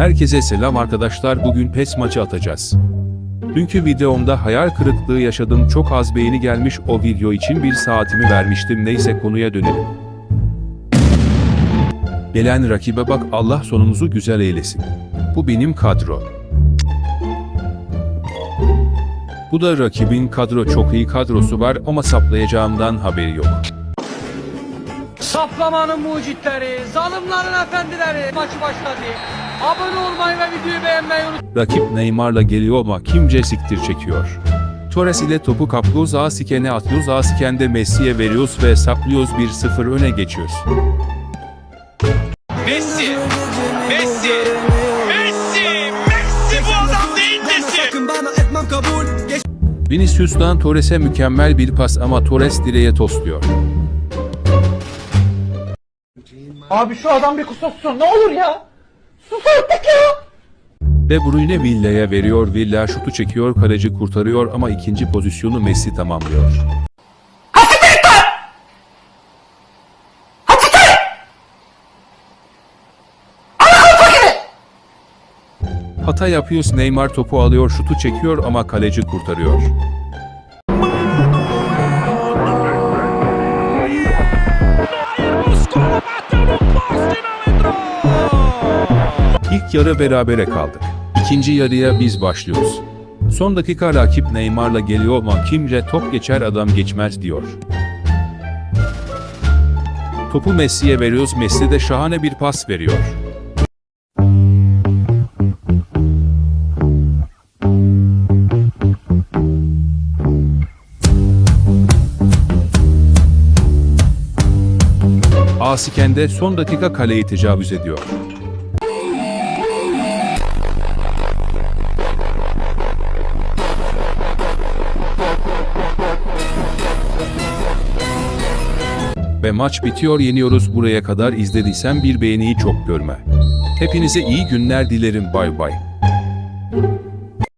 Herkese selam arkadaşlar bugün PES maçı atacağız. Dünkü videomda hayal kırıklığı yaşadım çok az beğeni gelmiş o video için bir saatimi vermiştim neyse konuya dönelim. Gelen rakibe bak Allah sonumuzu güzel eylesin. Bu benim kadro. Bu da rakibin kadro çok iyi kadrosu var ama saplayacağımdan haberi yok. Saplamanın mucitleri, zalimlerin efendileri maçı başladı. Abone olmayı ve videoyu beğenmeyi unutmayın. Rakip Neymar'la geliyor ama kimce siktir çekiyor. Torres ile topu kaplıyoruz Asiken'e atıyoruz Asiken'de Messi'ye veriyoruz ve saplıyoruz 1-0 öne geçiyoruz. Messi, Messi, Messi, Messi bu adam değil Messi. Sakın bana etmem kabul Geç Vinicius'tan Torres'e mükemmel bir pas ama Torres direğe tosluyor. Abi şu adam bir kusursun ne olur ya. De Bruyne Villa'ya veriyor Villa şutu çekiyor kaleci kurtarıyor ama ikinci pozisyonu Messi tamamlıyor. Hata yapıyoruz Neymar topu alıyor şutu çekiyor ama kaleci kurtarıyor. Yarı berabere kaldık. İkinci yarıya biz başlıyoruz. Son dakika rakip Neymar'la geliyor ama kimce top geçer adam geçmez diyor. Topu Messi'ye veriyoruz Messi de şahane bir pas veriyor. Asiken de son dakika kaleyi tecavüz ediyor. Ve maç bitiyor yeniyoruz buraya kadar izlediysen bir beğeniyi çok görme. Hepinize iyi günler dilerim bay bay.